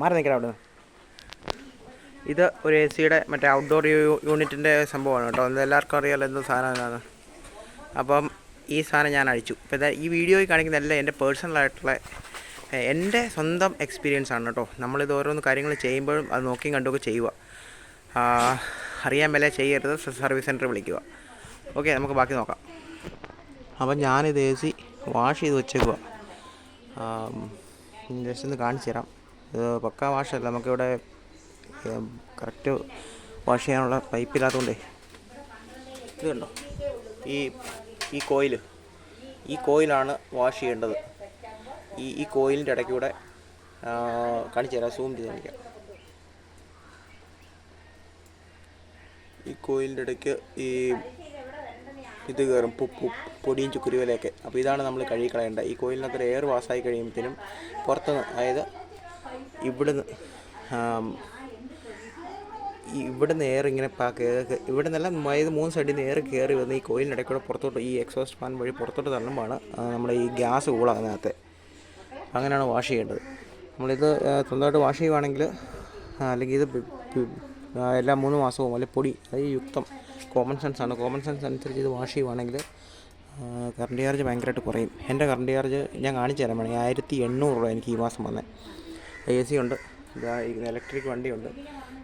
മാറി നിൽക്കണം അവിടെ. ഇത് ഒരു എ സിയുടെ മറ്റേ ഔട്ട്ഡോർ യൂണിറ്റിന്റെ സംഭവമാണ് കേട്ടോ. അത് എല്ലാവർക്കും അറിയാമല്ലോ എന്ത് സാധനം എന്നാണ് അപ്പം ഈ സാധനം ഞാൻ അഴിച്ചു. ഇപ്പോൾ ഇതാ ഈ വീഡിയോയിൽ കാണിക്കുന്ന എല്ലാം എന്റെ പേഴ്സണലായിട്ടുള്ള എന്റെ സ്വന്തം എക്സ്പീരിയൻസ് ആണ് കേട്ടോ. നമ്മളിത് ഓരോന്ന് കാര്യങ്ങൾ ചെയ്യുമ്പോഴും അത് നോക്കിയും കണ്ടുമൊക്കെ ചെയ്യുക. അറിയാൻ മേലെ ചെയ്യരുത്. സർവീസ് സെന്ററിൽ വിളിക്കുക. ഓക്കെ നമുക്ക് ബാക്കി നോക്കാം. അപ്പം ഞാനിത് എ സി വാഷ് ചെയ്ത് വെച്ചേക്കുക ജസ്റ്റ് ഒന്ന് കാണിച്ചു തരാം. ഇത് പക്ക വാഷല്ല. നമുക്കിവിടെ കറക്റ്റ് വാഷ് ചെയ്യാനുള്ള പൈപ്പില്ലാത്തതുകൊണ്ടേ ഇത് കണ്ടോ ഈ ഈ കോയിൽ ഈ കോയിലാണ് വാഷ് ചെയ്യേണ്ടത്. ഈ ഈ കോയിലിന്റെ ഇടയ്ക്കൂടെ കാണിച്ചു തരാം. സൂം ചെയ്ത് കാണിക്കാം. ഈ കോയിലിന്റെ ഇടയ്ക്ക് ഈ ഇത് കയറും. പുപ്പു പൊടിയും ചുക്കുരുവലയൊക്കെ. അപ്പോൾ ഇതാണ് നമ്മൾ കഴുകി കളയേണ്ടത്. ഈ കോയിലിനകത്ത് എയർ പാസ്സായി കഴിയുമ്പോഴത്തേനും പുറത്തുനിന്ന് അതായത് ഇവിടുന്ന് ഇവിടെ നേരെ ഇങ്ങനെ ഇവിടെ നല്ല അതായത് മൂന്ന് സൈഡിൽ നേരെ കയറി വന്ന് ഈ കോയിലിന്റെ ഇടയ്ക്കൂടെ പുറത്തോട്ട് ഈ എക്സോസ്റ്റ് ഫാൻ വഴി പുറത്തോട്ട് തള്ളുമ്പോഴാണ് നമ്മുടെ ഈ ഗ്യാസ് കൂളാകുന്നതിനകത്ത് അങ്ങനെയാണ് വാഷ് ചെയ്യേണ്ടത്. നമ്മളിത് സ്വന്തമായിട്ട് വാഷ് ചെയ്യുവാണെങ്കിൽ അല്ലെങ്കിൽ ഇത് എല്ലാ മൂന്ന് മാസവും അല്ലെങ്കിൽ പൊടി അതായത് യുക്തം കോമൺ സെൻസ് ആണ്. കോമൺ സെൻസ് അനുസരിച്ച് ഇത് വാഷ് ചെയ്യുവാണെങ്കിൽ കറണ്ട് ചാർജ് ഭയങ്കരമായിട്ട് കുറയും. എന്റെ കറണ്ട് ചാർജ് ഞാൻ കാണിച്ചു തരാൻ വേണമെങ്കിൽ ആയിരത്തി എണ്ണൂറ് രൂപ എനിക്ക് ഈ മാസം വന്നത് എ സി ഉണ്ട്. ഇതാ ഇലക്ട്രിക് വണ്ടിയുണ്ട്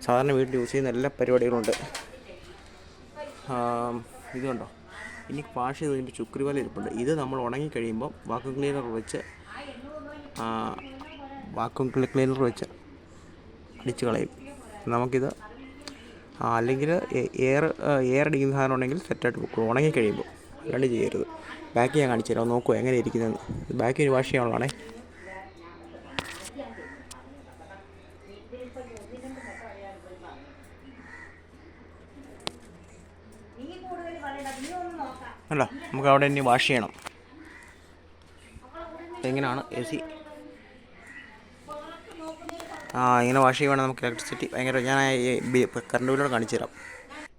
സാധാരണ വീട്ടിൽ യൂസ് ചെയ്യുന്ന എല്ലാ പരിപാടികളുണ്ട് ഇതുണ്ടോ ഇനി വാഷ് ചെയ്ത് കഴിയുമ്പോൾ ചുക്രിവല ഇരിപ്പുണ്ട്. ഇത് നമ്മൾ ഉണങ്ങി കഴിയുമ്പോൾ വാക്വം ക്ലീനർ വെച്ച് വാക്വം ക്ലീനർ വെച്ച് അടിച്ച് കളയും. നമുക്കിത് അല്ലെങ്കിൽ എയർ എയർ അടിക്കുന്ന സാധനം ഉണ്ടെങ്കിൽ സെറ്റായിട്ട് വെക്കും. ഉണങ്ങി കഴിയുമ്പോൾ അല്ലാണ്ട് ചെയ്യരുത്. ബാക്ക് ഞാൻ കാണിച്ചു തരാം. നോക്കുമോ എങ്ങനെ ഇരിക്കുന്നതെന്ന് ഒരു വാഷ് ചെയ്യാനുള്ളതാണേ. അല്ല നമുക്ക് അവിടെ ഇനി വാഷ് ചെയ്യണം. എങ്ങനെയാണ് എ സി ആ ഇങ്ങനെ വാഷ് ചെയ്യുവാണെങ്കിൽ നമുക്ക് ഇലക്ട്രിസിറ്റി ഭയങ്കര ഞാൻ കറണ്ട് ബില്ലോട് കാണിച്ചു തരാം.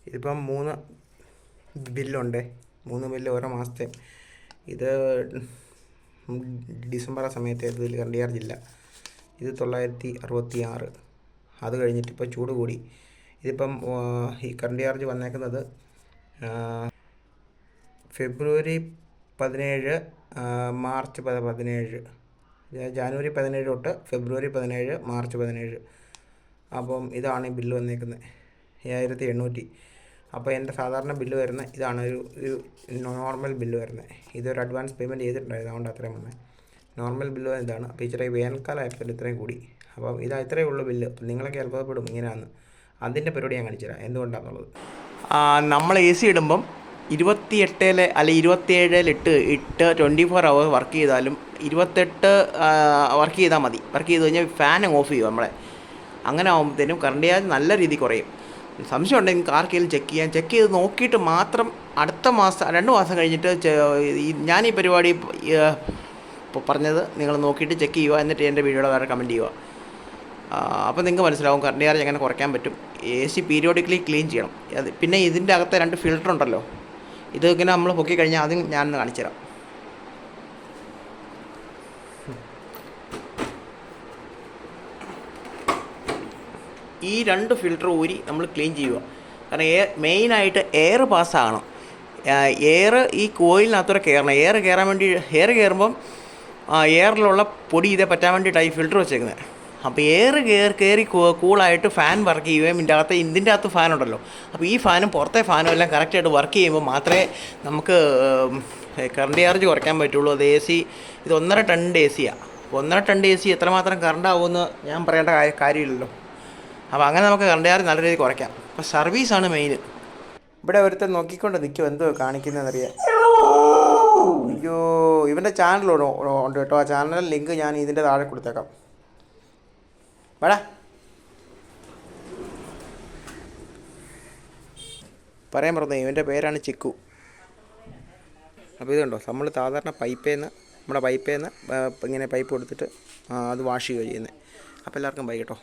ഇതിപ്പം മൂന്ന് ബില്ലുണ്ട്. മൂന്ന് ബില്ല് ഓരോ മാസത്തെ. ഇത് ഡിസംബർ ആ സമയത്ത് ഇതിൽ കറണ്ട് ചാർജ് ഇല്ല ഇത് തൊള്ളായിരത്തി അറുപത്തി ആറ് അത് കഴിഞ്ഞിട്ട് ഇപ്പോൾ ചൂട് കൂടി. ഇതിപ്പം ഈ കറണ്ട് ചാർജ് വന്നേക്കുന്നത് ഫെബ്രുവരി പതിനേഴ് മാർച്ച് പത പതിനേഴ്. ജാനുവരി പതിനേഴ് തൊട്ട് ഫെബ്രുവരി പതിനേഴ് മാർച്ച് പതിനേഴ്. അപ്പം ഇതാണ് ഈ ബില്ല് വന്നേക്കുന്നത് ഏഴായിരത്തി എണ്ണൂറ്റി. അപ്പോൾ എന്റെ സാധാരണ ബില്ല് വരുന്ന ഇതാണ് ഒരു ഒരു നോർമൽ ബില്ല് വരുന്നത് ഇതൊരു അഡ്വാൻസ് പേയ്മെന്റ് ചെയ്തിട്ടുണ്ടായിരുന്നു അതുകൊണ്ട് അത്രയും വന്നത് നോർമൽ ബില്ല് ഇതാണ്. അപ്പോൾ ഇച്ചിരി വേനൽക്കാലം ആയപ്പോൾ ഇത്രയും കൂടി. അപ്പം ഇതാ ഇത്രയേ ഉള്ളൂ ബില്ല്. നിങ്ങളൊക്കെ അത്ഭുതപ്പെടും ഇങ്ങനെയാണ് അതിന്റെ പരിപാടി ഞാൻ കാണിച്ചു തരാം എന്തുകൊണ്ടാണെന്നുള്ളത് നമ്മൾ എ സി ഇടുമ്പം ഇരുപത്തിയെട്ടിൽ അല്ലെ ഇരുപത്തിയേഴിൽ ഇട്ട് ട്വന്റി ഫോർ അവർ വർക്ക് ചെയ്താലും ഇരുപത്തെട്ട് വർക്ക് ചെയ്താൽ മതി. വർക്ക് ചെയ്ത് കഴിഞ്ഞാൽ ഫാൻ ഓഫ് ചെയ്യും നമ്മളെ. അങ്ങനെ ആകുമ്പോഴത്തേനും കറണ്ട് ചാർജ് നല്ല രീതിയിൽ കുറയും. സംശയം ഉണ്ടെങ്കിൽ ആർക്കെങ്കിലും ചെക്ക് ചെയ്യാൻ ചെക്ക് ചെയ്ത് നോക്കിയിട്ട് മാത്രം അടുത്ത മാസം രണ്ട് മാസം കഴിഞ്ഞിട്ട് ഞാൻ ഈ പരിപാടി പറഞ്ഞത് നിങ്ങൾ നോക്കിയിട്ട് ചെക്ക് ചെയ്യുക. എന്നിട്ട് എന്റെ വീഡിയോയുടെ വേറെ കമന്റ് ചെയ്യുക. അപ്പോൾ നിങ്ങൾക്ക് മനസ്സിലാവും കറണ്ട് ചാർജ് എങ്ങനെ കുറയ്ക്കാൻ പറ്റും. എ സി പീരിയോഡിക്കലി ക്ലീൻ ചെയ്യണം. പിന്നെ ഇതിന്റെ അകത്തെ രണ്ട് ഫിൽറ്റർ ഉണ്ടല്ലോ. ഇത് ഇങ്ങനെ നമ്മൾ പൊക്കി കഴിഞ്ഞാൽ അതും ഞാനൊന്ന് കാണിച്ചു തരാം ഈ രണ്ട് ഫിൽട്ടർ ഊരി നമ്മൾ ക്ലീൻ ചെയ്യുക കാരണം എയർ മെയിനായിട്ട് എയർ പാസ്സാകണം എയർ ഈ കോയിലിനകത്തൂടെ കയറണം എയർ കയറാൻ വേണ്ടി എയർ കയറുമ്പം എയറിലുള്ള പൊടി ഇതേ പറ്റാൻ വേണ്ടിയിട്ടാണ് ഈ ഫിൽട്ടർ വെച്ചേക്കുന്നത് അപ്പോൾ എയർ കയറി കയറി കൂളായിട്ട് ഫാൻ വർക്ക് ചെയ്യുകയും ഇതിന്റെ അകത്ത് ഇതിന്റെ അകത്ത് ഫാൻ ഉണ്ടല്ലോ. അപ്പോൾ ഈ ഫാനും പുറത്തെ ഫാനും എല്ലാം കറക്റ്റായിട്ട് വർക്ക് ചെയ്യുമ്പോൾ മാത്രമേ നമുക്ക് കറണ്ട് ചാർജ് കുറയ്ക്കാൻ പറ്റുള്ളൂ. അത് എ സി ഇത് ഒന്നര ടൺ എ സിയാണ് അപ്പോൾ ഒന്നര ടണ്ട് എ സി എത്രമാത്രം കറണ്ട് ആവുമെന്ന് ഞാൻ പറയേണ്ട കാര്യമില്ലല്ലോ. അപ്പോൾ അങ്ങനെ നമുക്ക് കറണ്ട് ചാർജ് നല്ല രീതിയിൽ കുറയ്ക്കാം. അപ്പോൾ സർവീസാണ് മെയിൻ ഇവിടെ ഒരുത്തൻ നോക്കിക്കൊണ്ട് നിൽക്കും എന്തോ കാണിക്കുന്നതെന്നറിയാം അയ്യോ ഇവന്റെ ചാനൽ ഉണ്ട് കേട്ടോ. ആ ചാനലിന്റെ ലിങ്ക് ഞാൻ ഇതിന്റെ താഴെ കൊടുത്തേക്കാം. വേടാ പറയാൻ പറഞ്ഞു ഇവന്റെ പേരാണ് ചിക്കു. അപ്പോൾ ഇതുണ്ടോ? നമ്മൾ സാധാരണ പൈപ്പിൽ നിന്ന് നമ്മുടെ പൈപ്പിൽ നിന്ന് ഇങ്ങനെ പൈപ്പ് കൊടുത്തിട്ട് അത് വാഷ് ചെയ്യുക ചെയ്യുന്നത്. അപ്പോൾ എല്ലാവർക്കും ബൈ കേട്ടോ.